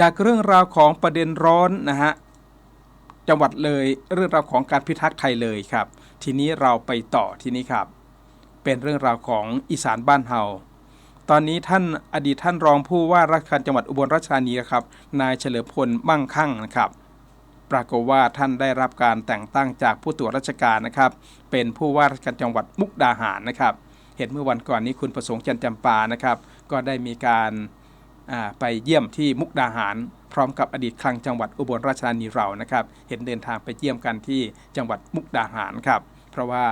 จากเรื่องราวของประเด็นร้อนนะฮะจังหวัดเลยเรื่องราวของการพิทักษ์ไทยเลยครับ ทีนี้เราไปต่อทีนี้ครับ เป็นเรื่องราวของอีสานบ้านเฮาตอนนี้ท่านอดีตท่านรองผู้ว่าราชการจังหวัดอุบลราชธานีนะครับ นายเฉลิมพลมั่งคั่งนะครับปรากฏว่าท่านได้รับการแต่งตั้งจากผู้ตรวจราชการนะครับ เป็นผู้ว่าราชการจังหวัดมุกดาหารนะครับ เห็นเมื่อวันก่อนนี้คุณประสงค์จันทร์จำปานะครับ ก็ได้มีการ ไปเยี่ยมที่มุกดาหาร พร้อมกับอดีตคลังจังหวัดอุบลราชธานีเรานะครับ เห็นเดินทางไปเยี่ยมกันที่จังหวัดมุกดาหารครับ เพราะว่า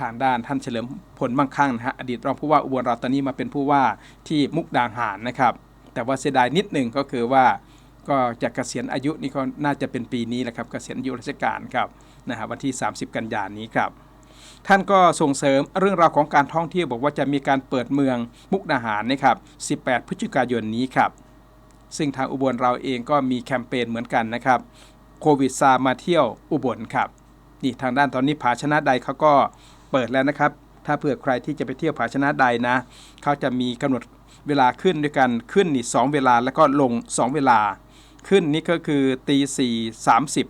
ทางด้านท่านเฉลิมพลมั่งคั่งนะฮะอดีตรองผู้ว่าอุบลเราตอนนี้มาเป็นผู้ว่าที่มุกดาหารนะครับ แต่ว่าเสียดายนิดหนึ่งก็คือว่าก็จะเกษียณอายุนี่ก็น่าจะเป็นปีนี้แหละครับเกษียณอายุราชการครับนะฮะวันที่ 30 กันยานี้ครับ ท่านก็ส่งเสริมเรื่องราวของการท่องเที่ยวบอกว่าจะมีการเปิดเมืองมุกดาหารนะครับ 18 พฤศจิกายนนี้ครับ ซึ่งทางอุบลเราเองก็มีแคมเปญเหมือนกันนะครับ โควิดซามาเที่ยวอุบลครับ นี่ทางด้านตอนนี้ผาชนะใดเขาก็เปิดแล้วนะครับ ถ้าเผื่อใครที่จะไปเที่ยวผาชนะใดนะ เขาจะมีกำหนดเวลาขึ้นด้วยกันขึ้นนี่สองเวลาแล้วก็ลง 2 เวลา ขึ้นนี่ก็คือตีสี่สามสิบ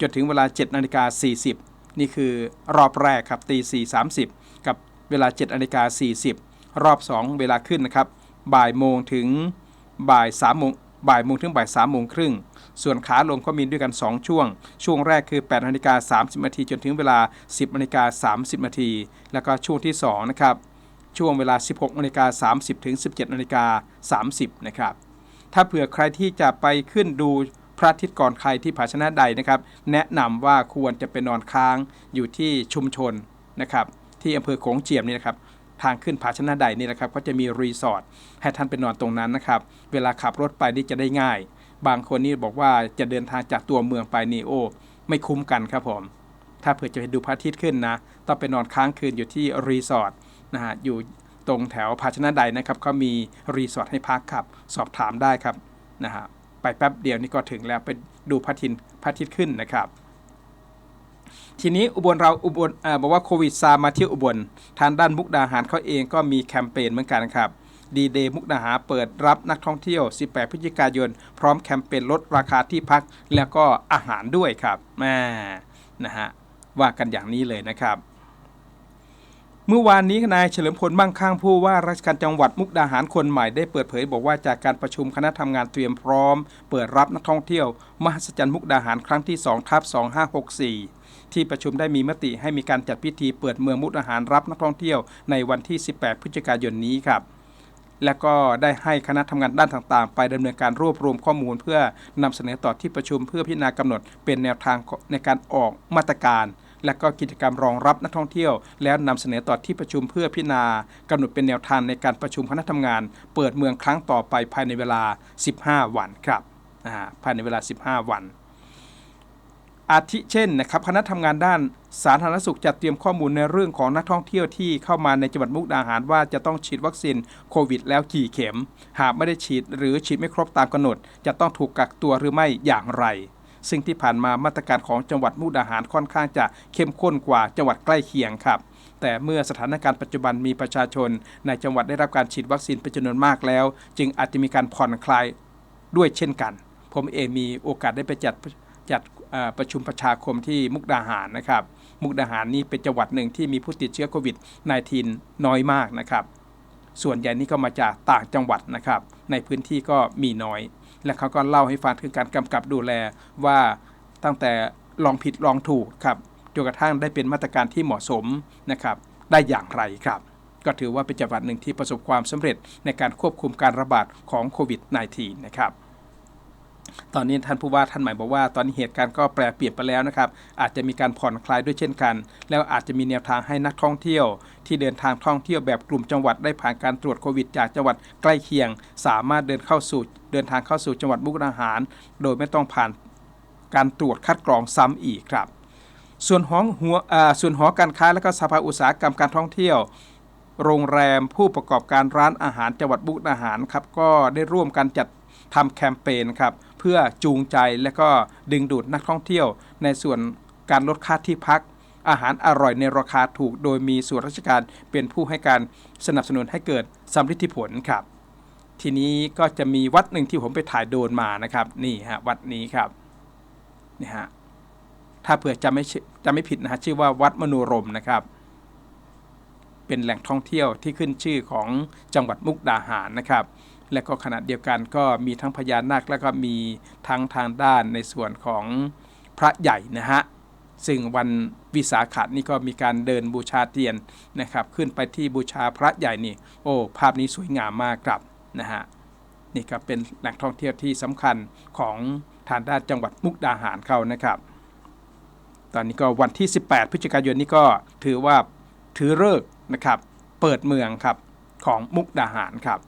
จนถึงเวลา7นาฬิกา40 นี่คือรอบแรกครับตีสี่สามสิบกับเวลา7นาฬิกา40รอบ 2 เวลาขึ้นนะครับบ่ายโมงถึงบ่าย3โมงบ่ายโมงถึงบ่าย3โมงครึ่ง ส่วนขาลงก็มีด้วยกัน 2 ช่วง ช่วงแรกคือ8นาฬิกา30นาทีจนถึงเวลา 10นาฬิกา30นาทีแล้วก็ช่วงที่2นะครับช่วงเวลา 16นาฬิกา30ถึง17นาฬิกา30นะครับถ้าเผื่อใครที่จะไปขึ้นดู ระอาทิตย์ก่อนใครที่ผาชนะใดนะครับ แนะนำว่าควรจะไปนอนค้างอยู่ที่ชุมชนนะครับ ที่อำเภอโขงเจียมนี่นะครับทางขึ้นผาชนะใดนี่นะครับก็จะมีรีสอร์ทให้ท่านไปนอนตรงนั้นนะครับ เวลาขับรถไปนี่จะได้ง่าย บางคนนี่บอกว่าจะเดินทางจากตัวเมืองไปนี่โอ้ไม่คุ้มกันครับผม ถ้าเผื่อจะไปดูพระอาทิตย์ขึ้นนะต้องไปนอนค้างคืนอยู่ที่รีสอร์ทนะฮะอยู่ตรงแถวภาชนะใดนะครับเขามีรีสอร์ทให้พักครับ สอบถามได้ครับนะฮะ ไปแป๊บเดียวนี่ก็ถึงแล้วไปดูพระทิตย์พระอาทิตย์ขึ้นนะครับ ทีนี้อุบลเราอุบลเออบอกว่าโควิดซามาเที่ยวอุบลทางด้านมุกดาหารเขาเองก็มีแคมเปญเหมือนกันครับดีเดย์มุกดาหารเปิดรับนักท่องเที่ยว 18 พฤศจิกายน พร้อมแคมเปญลดราคาที่พักแล้วก็อาหารด้วยครับแม่นะฮะว่ากันอย่างนี้เลยนะครับ เมื่อวานนี้นายเฉลิมพลมั่งคั่งผู้ว่าราชการจังหวัดมุกดาหารคนใหม่ได้เปิดเผยบอกว่าจากการประชุมคณะทำงานเตรียมพร้อม เปิดรับนักท่องเที่ยว มหัศจรรย์มุกดาหารครั้งที่2ทับ2564 ที่ประชุมได้มีมติให้มีการจัดพิธีเปิดเมืองมุกดาหารรับนักท่องเที่ยวในวันที่ 18 พฤศจิกายนนี้ครับและก็ได้ให้คณะทำงานด้านต่างๆ ไปดำเนินการรวบรวมข้อมูล เพื่อนำเสนอต่อที่ประชุมเพื่อพิจารณากำหนดเป็นแนวทางในการออกมาตรการ และก็กิจกรรมรองรับนักท่องเที่ยว แล้วนำเสนอต่อที่ประชุมเพื่อพิจารณากำหนดเป็นแนวทางในการประชุมคณะทำงาน เปิดเมืองครั้งต่อไปภายในเวลา 15 วันครับอ่าภายในเวลา 15 วันอาทิเช่นนะครับคณะทำงานด้านสาธารณสุขจัดเตรียมข้อมูลในเรื่องของนักท่องเที่ยวที่เข้ามาในจังหวัดมุกดาหารว่าจะต้องฉีดวัคซีนโควิดแล้วกี่เข็ม หากไม่ได้ฉีดหรือฉีดไม่ครบตามกำหนด จะต้องถูกกักตัวหรือไม่อย่างไร ซึ่งที่ผ่านมามาตรการของจังหวัดมุกดาหารค่อนข้างจะเข้มข้นกว่าจังหวัดใกล้เคียงครับแต่เมื่อสถานการณ์ปัจจุบันมีประชาชน ในจังหวัดได้รับการฉีดวัคซีนเป็นจำนวนมากแล้ว จึงอาจจะมีการผ่อนคลายด้วยเช่นกัน ผมเองมีโอกาสได้ไปจัดจัดประชุมประชาคมที่มุกดาหารนะครับ มุกดาหารนี่เป็นจังหวัดหนึ่งที่มีผู้ติดเชื้อโควิด -19 น้อยมากนะครับ ส่วนใหญ่นี่ก็มาจากต่างจังหวัดนะครับ ในพื้นที่ก็มีน้อย และเขาก็เล่าให้ฟังถึงการกำกับดูแลว่าตั้งแต่ลองผิดลองถูกครับจนกระทั่งได้เป็นมาตรการที่เหมาะสมนะครับ ได้อย่างไรครับ ก็ถือว่าเป็นจังหวัดหนึ่งที่ประสบความสำเร็จในการควบคุมการระบาดของโควิด -19 นะครับ ตอนนี้ท่านผู้ว่าท่านหม่บอกว่า ตอนนี้เหตุการณ์ก็แปรเปลี่ยนไปแล้วนะครับ อาจจะมีการผ่อนคลายด้วยเช่นกัน แล้วอาจจะมีแนวทางให้นักท่องเที่ยว ที่เดินทางท่องเที่ยวแบบกลุ่มจังหวัดได้ผ่านการตรวจโควิดจากจังหวัดใกล้เคียง สามารถเดินเข้าสู่เดินทางเข้าสู่จังหวัดมุกดาหาร โดยไม่ต้องผ่านการตรวจคัดกรองซ้ำอีกครับ ส่วนหองหัวส่วนหอการค้าและก็สภาอุตสาหกรรมการท่องเที่ยวโรงแรมผู้ประกอบการร้านอาหารจังหวัดมุกดาหารครับก็ได้ร่วมกันจัดทำแคมเปญครับ เพื่อจูงใจและก็ดึงดูดนักท่องเที่ยว ในส่วนการลดค่าที่พัก อาหารอร่อยในราคาถูก โดยมีส่วนราชการเป็นผู้ให้การสนับสนุนให้เกิดสำลิดผลครับ ทีนี้ก็จะมีวัดหนึ่งที่ผมไปถ่ายโดนมานะครับ นี่ฮะวัดนี้ครับนี่ฮะถ้าเผื่อจะไม่จะไม่ผิดนะฮะชื่อว่าวัดมโนรมนะครับ เป็นแหล่งท่องเที่ยวที่ขึ้นชื่อของจังหวัดมุกดาหารนะครับ และก็ขณะเดียวกันก็มีทั้งพญานาคแล้วก็มีทั้งทางด้านในส่วนของพระใหญ่นะฮะซึ่งวันวิสาขะนี่ก็มีการเดินบูชาเทียนนะครับ ขึ้นไปที่บูชาพระใหญ่นี่ โอ้ภาพนี้สวยงามมากครับนะฮะนี่ก็เป็นแหล่งท่องเที่ยวที่สำคัญของทางด้านจังหวัดมุกดาหารเขานะครับ ตอนนี้ก็วันที่ 18 พฤศจิกายนนี้ก็ถือว่าถือเลิกษ์นะครับ เปิดเมืองครับของมุกดาหารครับ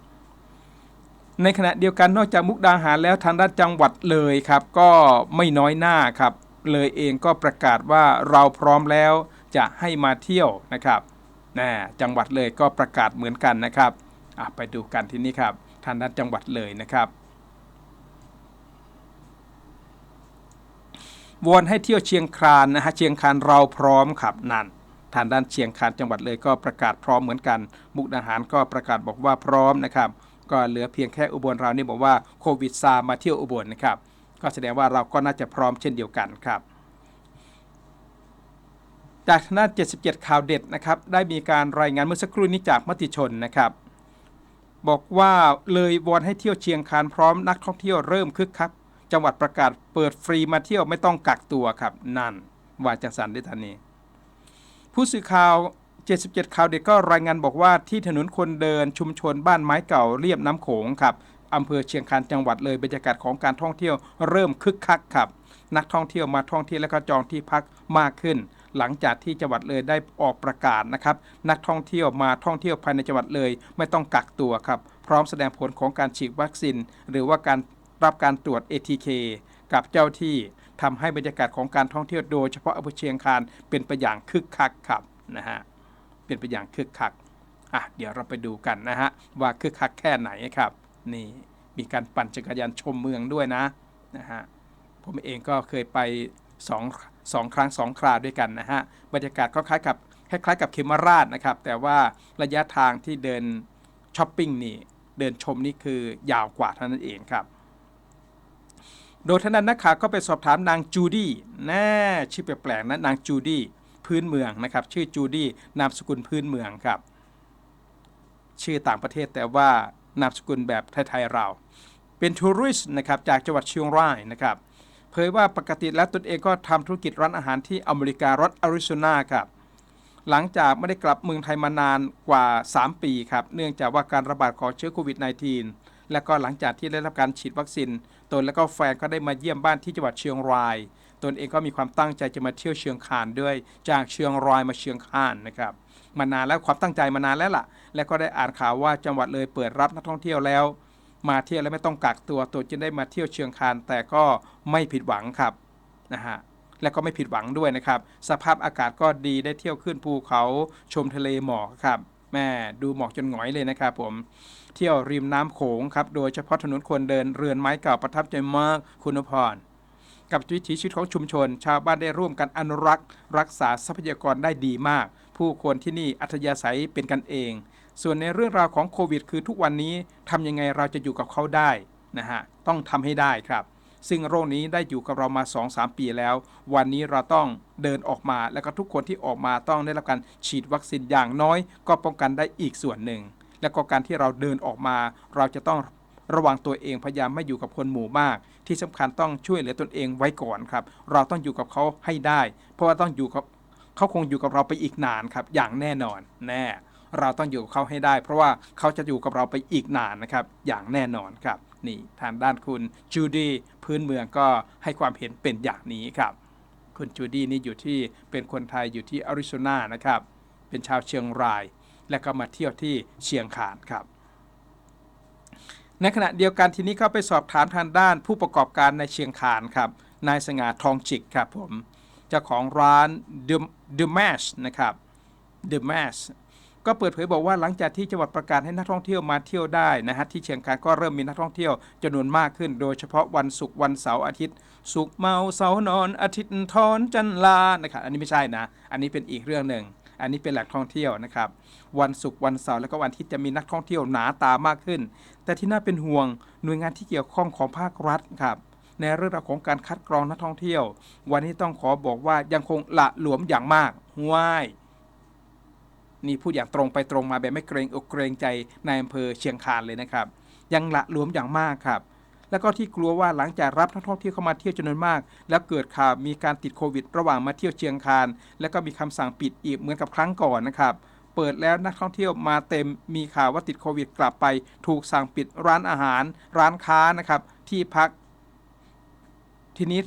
ในขณะเดียวกันนอกจากมุกดาหารแล้วทางด้านจังหวัดเลยครับ ก็ไม่น้อยหน้าครับ เลยเองก็ประกาศว่าเราพร้อมแล้วจะให้มาเที่ยวนะครับนะจังหวัดเลยก็ประกาศเหมือนกันนะครับไปดูกันที่นี่ครับทางด้านจังหวัดเลยนะครับวอนให้เที่ยวเชียงคานนะฮะเชียงคานเราพร้อมครับนั่นทางด้านเชียงคานจังหวัดเลยก็ประกาศพร้อมเหมือนกัน มุกดาหารก็ประกาศบอกว่าพร้อมนะครับ ก็เหลือเพียงแค่อุบลเรานี่บอกว่าโควิดซามาเที่ยวอุบลนะครับก็แสดงว่าเราก็น่าจะพร้อมเช่นเดียวกันครับ จากทางด้า 77 ข่าวเด็ดนะครับได้มีการรายงานเมื่อสักครู่นี้จากมติชนนะครับ บอกว่าเลยวอนให้เที่ยวเชียงคานพร้อมนักท่องเที่ยวเริ่มคึกคักจังหวัดประกาศเปิดฟรีมาเที่ยวไม่ต้องกักตัวครับนั่นว่าจังสันได้ทันนี้ผู้สื่อข่าว 77ข่าวเด็ดก็รายงานบอกว่าที่ถนนคนเดินชุมชนบ้านไม้เก่าเรียบน้ำโขงครับอำเภอเชียงคานจังหวัดเลยบรรยากาศของการท่องเที่ยวเริ่มคึกคักครับ นักท่องเที่ยวมาท่องเที่ยวและก็จองที่พักมากขึ้น หลังจากที่จังหวัดเลยได้ออกประกาศนะครับนักท่องเที่ยวมาท่องเที่ยวภายในจังหวัดเลย ไม่ต้องกักตัวครับ พร้อมแสดงผลของการฉีดวัคซีนหรือว่าการรับการตรวจ ATK กับเจ้าที่ทำให้บรรยากาศของการท่องเที่ยวโดยเฉพาะอำเภอเชียงคานเป็นไปอย่างคึกคักครับนะฮะ เป็นไปอย่างคึกคักอะเดี๋ยวเราไปดูกันนะฮะว่าคึกคักแค่ไหนครับ นี่มีการปั่นจักรยานชมเมืองด้วยนะนะฮะผมเองก็เคยไป2องสองครั้งสองคราด้วยกันนะฮะบรรยากาศก็คล้ายกับคล้ายๆกับเคมาราชนะครับ แต่ว่าระยะทางที่เดินช้อปปิ้งนี่เดินชมนี่คือยาวกว่าเท่านั้นเองครับ โดยท่านนั้นนักข่าวก็ไปสอบถามนางจูดี้แน่ชื่อแปลกๆนะนางจูดี้ พื้นเมืองนะครับชื่อจูดี้นามสกุลพื้นเมืองครับชื่อต่างประเทศแต่ว่านามสกุลแบบไทยๆเรา เป็นทัวริสต์นะครับจากจังหวัดเชียงรายนะครับเผยว่าปกติแล้วตนเองก็ทำธุรกิจร้านอาหารที่อเมริการัฐอาริโซนาครับหลังจากไม่ได้กลับเมืองไทยมานานกว่า 3 ปีครับเนื่องจากว่าการระบาดของเชื้อโควิด -19 และก็หลังจากที่ได้รับการฉีดวัคซีนตนและก็แฟนก็ได้มาเยี่ยมบ้านที่จังหวัดเชียงราย ตนเองก็มีความตั้งใจจะมาเที่ยวเชียงคานด้วย จากเชียงรายมาเชียงคานนะครับมานานแล้วความตั้งใจมานานแล้วล่ะ และก็ได้อ่านข่าวว่าจังหวัดเลยเปิดรับนักท่องเที่ยวแล้ว มาเที่ยวแล้วไม่ต้องกักตัวตัวจึงได้มาเที่ยวเชียงคานแต่ก็ไม่ผิดหวังครับนะฮะและก็ไม่ผิดหวังด้วยนะครับ สภาพอากาศก็ดีได้เที่ยวขึ้นภูเขาชมทะเลหมอกครับแม่ดูหมอกจนหงอยเลยนะครับผมเที่ยวริมน้ำโขงครับโดยเฉพาะถนนคนเดินเรือนไม้เก่าประทับใจมากคุณพร กับวิถีชีวิตของชุมชน ชาวบ้านได้ร่วมกันอนุรักษ์ รักษาทรัพยากรได้ดีมาก ผู้คนที่นี่อัธยาศัยเป็นกันเอง ส่วนในเรื่องราวของโควิด คือทุกวันนี้ทำยังไงเราจะอยู่กับเขาได้นะฮะต้องทำให้ได้ครับซึ่งโรคนี้ได้อยู่กับเรามา 2-3 ปีแล้ว วันนี้เราต้องเดินออกมา แล้วก็ทุกคนที่ออกมาต้องได้รับการฉีดวัคซีนอย่างน้อย ก็ป้องกันได้อีกส่วนหนึ่ง และก็การที่เราเดินออกมา เราจะต้องระวังตัวเองพยายามไม่อยู่กับคนหมู่มาก ที่สำคัญต้องช่วยเหลือตนเองไว้ก่อนครับ เราต้องอยู่กับเขาให้ได้ เพราะว่าต้องอยู่กับเขาคงอยู่กับเราไปอีกนานครับ อย่างแน่นอนแน่ เราต้องอยู่กับเขาให้ได้ เพราะว่าเขาจะอยู่กับเราไปอีกนานนะครับ อย่างแน่นอนครับ นี่ทางด้านคุณจูดี้พื้นเมืองก็ให้ความเห็นเป็นอย่างนี้ครับ คุณจูดี้นี่อยู่ที่เป็นคนไทยอยู่ที่อาริโซนานะครับ เป็นชาวเชียงราย และก็มาเที่ยวที่เชียงคานครับ ในขณะเดียวกันทีนี้เข้าไปสอบถามทางด้านผู้ประกอบการในเชียงคานครับนายสง่าทองจิกครับผมเจ้าของร้าน The The Mash นะครับ The Mash ก็เปิดเผยบอกว่าหลังจากที่จังหวัดประกาศให้นักท่องเที่ยวมาเที่ยวได้นะฮะที่เชียงคานก็เริ่มมีนักท่องเที่ยวจำนวนมากขึ้น โดยเฉพาะวันศุกร์วันเสาร์อาทิตย์ ศุกร์เมาเสาร์นอน อาทิตย์ทอนจันลานะครับอันนี้ไม่ใช่นะ อันนี้เป็นอีกเรื่องหนึ่ง อันนี้เป็นแหล่งท่องเที่ยวนะครับ วันศุกร์วันเสาร์แล้วก็วันอาที่จะมีนักท่องเที่ยวหนาตามากขึ้น แต่ที่น่าเป็นห่วงหน่วยงานที่เกี่ยวข้องของภาครัฐครับในเรื่องราวของการคัดกรองนักท่องเที่ยว วันนี้ต้องขอบอกว่ายังคงละหลวมอย่างมากว้ายนี่พูดอย่างตรงไปตรงมาแบบไม่เกรงอกเกรงใจในอำเภอเชียงคานเลยนะครับ ยังละหลวมอย่างมากครับ แล้วก็ที่กลัวว่าหลังจากรับนักท่องเที่ยวเข้ามาเที่ยวจำนวนมาก แล้วเกิดข่าวมีการติดโควิด ระหว่างมาเที่ยวเชียงคาน แล้วก็มีคำสั่งปิดอีกเหมือนกับครั้งก่อนนะครับเปิดแล้วนักท่องเที่ยวมาเต็มมีข่าวว่าติดโควิดกลับไป ถูกสั่งปิดร้านอาหาร ร้านค้านะครับ ที่พัก ทีนี้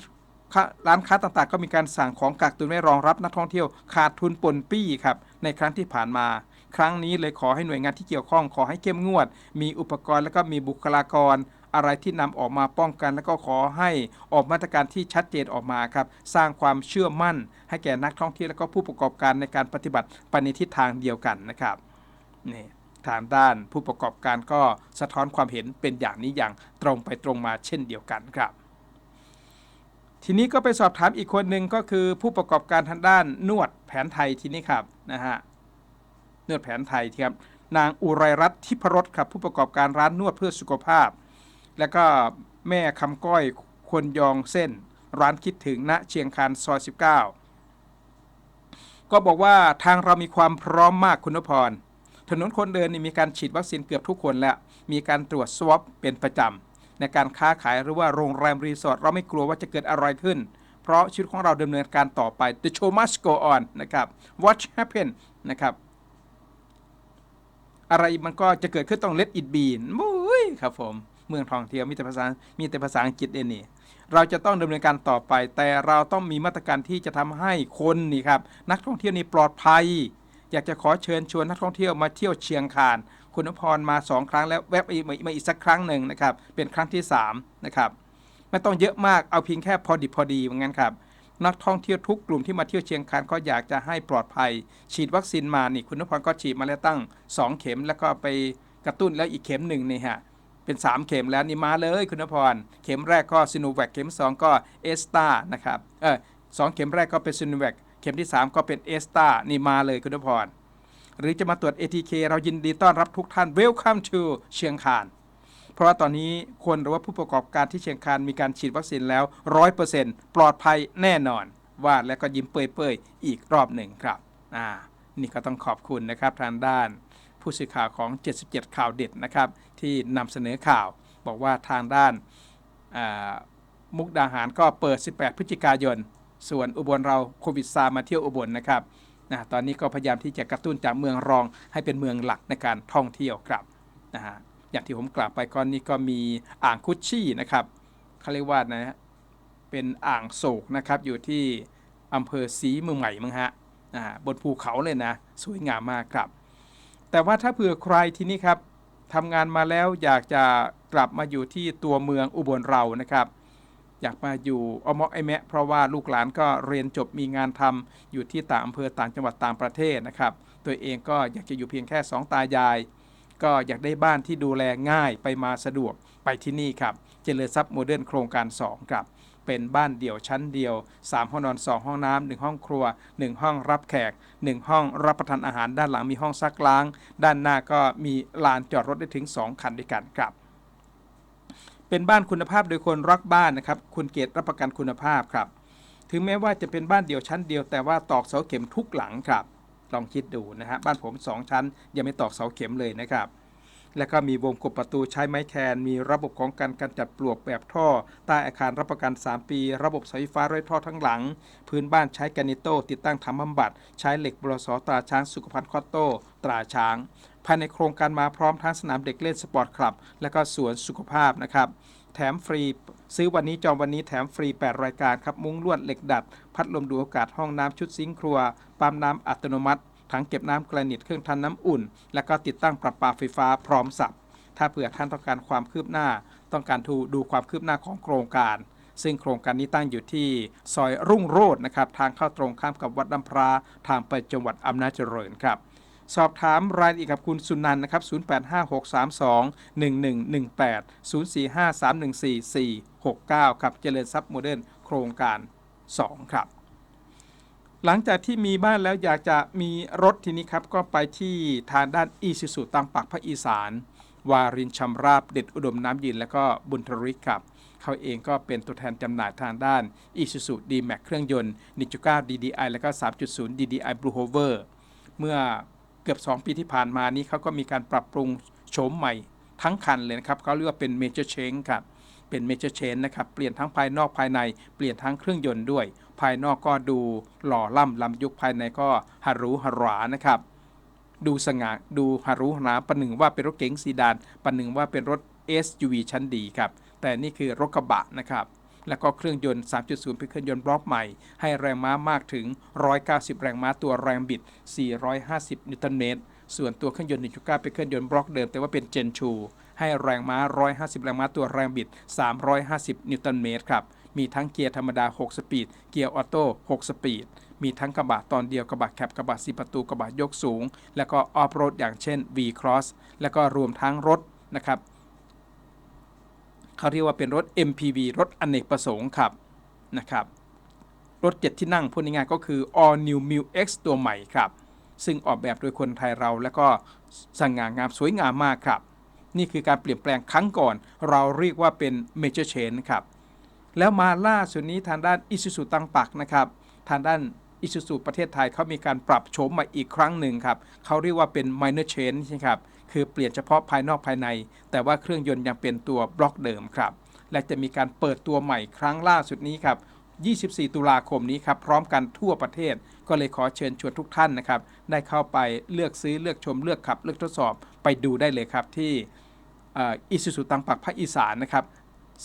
ร้านค้าต่างๆ ก็มีการสั่งของกักตุนไว้รองรับนักท่องเที่ยวขาดทุนปนปี้ครับในครั้งที่ผ่านมา ครั้งนี้เลยขอให้หน่วยงานที่เกี่ยวข้องขอให้เข้มงวด มีอุปกรณ์แล้วก็มีบุคลากร อะไรที่นำออกมาป้องกัน แล้วก็ขอให้ออกมาตรการที่ชัดเจนออกมาครับสร้างความเชื่อมั่น ให้แก่นักท่องเที่ยวและก็ผู้ประกอบการในการปฏิบัติไปในทิศทางเดียวกันนะครับนี่ทางด้านผู้ประกอบการก็สะท้อนความเห็นเป็นอย่างนี้อย่างตรงไปตรงมาเช่นเดียวกันครับ ทีนี้ก็ไปสอบถามอีกคนหนึ่งก็คือผู้ประกอบการทางด้านนวดแผนไทยทีนี้ครับนะฮะนวดแผนไทยครับนางอุไรรัตน์ทิพรสครับผู้ประกอบการร้านนวดเพื่อสุขภาพ แล้วก็แม่คำก้อยคนยองเส้น ร้านคิดถึงณเชียงคานซอย19 ก็บอกว่าทางเรามีความพร้อมมากคุณนพร ถนนคนเดินนี่มีการฉีดวัคซีนเกือบทุกคนแล้ว มีการตรวจสวอปเป็นประจำในการค้าขายหรือว่าโรงแรมรีสอร์ทเราไม่กลัวว่าจะเกิดอะไรขึ้น เพราะชีวิตของเราดำเนินการต่อไป the show must go on นะครับ what happen นะครับอะไรมันก็จะเกิดขึ้นต้อง let it be มุ้ยครับผม เมืองท่องเที่ยวมีแต่ภาษา มีแต่ภาษาอังกฤษเองนี่ เราจะต้องดำเนินการต่อไป แต่เราต้องมีมาตรการที่จะทำให้คนนี่ครับนักท่องเที่ยวนี่ปลอดภัย อยากจะขอเชิญชวนนักท่องเที่ยวมาเที่ยวเชียงคาน คุณนพรมาสองครั้งแล้วแวบอีกมาอีกสักครั้งหนึ่งนะครับ เป็นครั้งที่สามนะครับไม่ต้องเยอะมากเอาเพียงแค่พอดิบพอดีเหมือนกันครับนักท่องเที่ยวทุกกลุ่มที่มาเที่ยวเชียงคานก็อยากจะให้ปลอดภัย ฉีดวัคซีนมานี่คุณนพรก็ฉีดมาแล้วตั้ง 2 เข็มแล้วก็ไปกระตุ้นแล้วอีกเข็มหนึ่งนี่ฮะ เป็น 3 เข็มแล้วนี่มาเลยคุณนพร เข็มแรกก็ซิโนแวคเข็ม 2 ก็เอสตานะครับเออสองเข็มแรกก็เป็นซิโนแวคเข็มที่ 3 ก็เป็นเอสตานี่มาเลยคุณนพร หรือจะมาตรวจ ATK เรายินดีต้อนรับทุกท่าน Welcome to เชียงคานเพราะว่าตอนนี้คนหรือว่าผู้ประกอบการที่เชียงคานมีการฉีดวัคซีนแล้ว 100%ปลอดภัยแน่นอนว่าแล้วก็ยิ้มเปื่อยๆอีกรอบหนึ่งครับอ่านี่ก็ต้องขอบคุณนะครับทางด้าน ผู้สื่อข่าวของ 77 ข่าวเด็ดนะครับที่นำเสนอข่าว บอกว่าทางด้านามุกดาหารก็เปิด 18 พฤศจิกายน ส่วนอุบลเราโควิดซามาเที่ยวอุบลนะครับนะตอนนี้ก็พยายามที่จะกระตุ้นจากเมืองรองให้เป็นเมืองหลักในการท่องเที่ยวครับนะฮะอย่างที่ผมกล่าวไปก่อนนี้ก็มีอ่างคุชชี่นะครับเขาเรียกว่านะเป็นอ่างโศกนะครับอยู่ที่อำเภอศรีเมืองใหม่มั้งฮะอ่าบนภูเขาเลยนะ สวยงามมากครับ แต่ว่าถ้าเผื่อใครที่นี่ครับทำงานมาแล้วอยากจะกลับมาอยู่ที่ตัวเมืองอุบลเรานะครับ อยากมาอยู่อมอกไอแมะเพราะว่าลูกหลานก็เรียนจบมีงานทำอยู่ที่ต่างอำเภอต่างจังหวัดต่างประเทศนะครับ ตัวเองก็อยากจะอยู่เพียงแค่สองตายาย ก็อยากได้บ้านที่ดูแลง่ายไปมาสะดวกไปที่นี่ครับ เจริญทรัพย์โมเดิร์นโครงการ 2 ครับ เป็นบ้านเดี่ยวชั้นเดียว 3 ห้องนอน 2 ห้องน้ำ1ห้องครัว 1 ห้องรับแขก 1 ห้องรับประทานอาหารด้านหลังมีห้องซักล้าง ด้านหน้าก็มีลานจอดรถได้ถึง 2 คันด้วยกันครับเป็นบ้านคุณภาพโดยคนรักบ้านนะครับ คุณเกตรับประกันคุณภาพครับ ถึงแม้ว่าจะเป็นบ้านเดี่ยวชั้นเดียวแต่ว่าตอกเสาเข็มทุกหลังครับ ลองคิดดูนะฮะ บ้านผม 2 ชั้นยังไม่ตอกเสาเข็มเลยนะครับ แล้วก็มีวงกบประตูใช้ไม้แคนมีระบบของการการจัดปลวกแบบท่อ ใต้อาคารรับประกัน 3 ปี ระบบสายไฟฟ้าไร้ท่อทั้งหลัง พื้นบ้านใช้แกนิโตติดตั้งทำบำบัด ใช้เหล็กบรสตราช้างสุขภัณฑ์คอตโต้ตราช้าง ภายในโครงการมาพร้อมทั้งสนามเด็กเล่นสปอร์ตคลับ และก็สวนสุขภาพนะครับแถมฟรีซื้อวันนี้จองวันนี้แถมฟรี 8 รายการครับ มุ้งลวดเหล็กดัด พัดลมดูอากาศห้องน้ำชุดซิงค์ครัว ปั๊มน้ำอัตโนมัติ ถังเก็บน้ำกรนิตเครื่องทำน้ำอุ่น และก็ติดตั้งประปาไฟฟ้าพร้อมสับ ถ้าเผื่อท่านต้องการความคืบหน้า ต้องการดูดูความคืบหน้าของโครงการ ซึ่งโครงการนี้ตั้งอยู่ที่ซอยรุ่งโรจน์นะครับทางเข้าตรงข้ามกับวัดน้ำพระทางไปจังหวัดอำนาจเจริญครับสอบถามรายละเอียดกับคุณสุนันนะครับ 0856321118 0453144469 ครับ เจริญทรัพย์โมเดิร์นโครงการ 2 ครับ หลังจากที่มีบ้านแล้วอยากจะมีรถทีนี้ครับ ก็ไปที่ทางด้านอีซูซูตังปักภาคอีสาน วารินชำราบเด็ดอุดมน้ำยืนและก็บุญทริกครับ เขาเองก็เป็นตัวแทนจำหน่ายทางด้าน Isuzu D-Max เครื่องยนต์ 1.9 DDI และก็ 3.0 DDI Blue Hover เมื่อเกือบ 2 ปีที่ผ่านมานี้เขาก็มีการปรับปรุงโฉมใหม่ทั้งคันเลยนะครับเขาเรียกว่าเป็น Major Change ครับเป็น Major Change นะครับเปลี่ยนทั้งภายนอกภายในเปลี่ยนทั้งเครื่องยนต์ด้วย ภายนอกก็ดูหล่อล่ำล้ำยุคภายในก็ฮารุฮารานะครับดูสง่าดูฮารุหราประหนึ่งว่าเป็นรถเก๋งซีดานประหนึ่งว่าเป็นรถ SUV ชั้นดีครับ แต่นี่คือรถกระบะนะครับ แล้วก็เครื่องยนต์ 3.0 เป็นเครื่องยนต์บล็อกใหม่ ให้แรงม้ามากถึง 190 แรงม้าตัวแรงบิด 450 นิวตันเมตร ส่วนตัวเครื่องยนต์ 1.9 เป็นเครื่องยนต์บล็อกเดิมแต่ว่าเป็นเจนชูให้แรงม้า 150 แรงม้าตัวแรงบิด 350 นิวตันเมตรครับ มีทั้งเกียร์ธรรมดา 6 สปีด เกียร์ออโต้ 6 สปีด มีทั้งกระบะตอนเดียวกระบะแคปกระบะสีประตูกระบะยกสูง แล้วก็ออฟโรดอย่างเช่น V Cross แล้วก็รวมทั้งรถนะครับเขาเรียกว่าเป็นรถ MPV รถอเนกประสงค์ครับนะครับ รถ 7 ที่นั่งพูดง่ายๆก็คือ All New m i l X ตัวใหม่ครับ ซึ่งออกแบบโดยคนไทยเราแล้วก็สง่างามสวยงามมากครับ นี่คือการเปลี่ยนแปลงครั้งก่อน เราเรียกว่าเป็น Major Change ครับ แล้วมาล่าสุดนี้ทางด้าน Isuzu ตังปักนะครับทางด้าน Isuzu ประเทศไทยเขามีการปรับโฉมใหม่อีกครั้งหนึ่งครับเขาเรียกว่าเป็น minor change ใช่ครับคือเปลี่ยนเฉพาะภายนอกภายใน แต่ว่าเครื่องยนต์ยังเป็นตัวบล็อกเดิมครับ และจะมีการเปิดตัวใหม่ครั้งล่าสุดนี้ครับ 24 ตุลาคมนี้ครับพร้อมกันทั่วประเทศ ก็เลยขอเชิญชวนทุกท่านนะครับ ได้เข้าไปเลือกซื้อเลือกชมเลือกขับ เลือกทดสอบไปดูได้เลยครับที่อิสุสุตังปักภาคอีสานนะครับ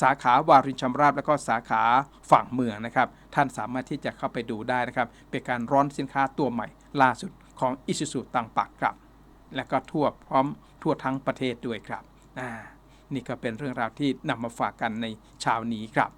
สาขาวารินชำราบ และก็สาขาฝั่งเมืองนะครับ ท่านสามารถที่จะเข้าไปดูได้นะครับ เป็นการร้อนสินค้าตัวใหม่ล่าสุดของอิสุสุตังปักครับ และก็ทั่วพร้อมทั่วทั้งประเทศด้วยครับ นี่ก็เป็นเรื่องราวที่นำมาฝากกันในเช้านี้ครับ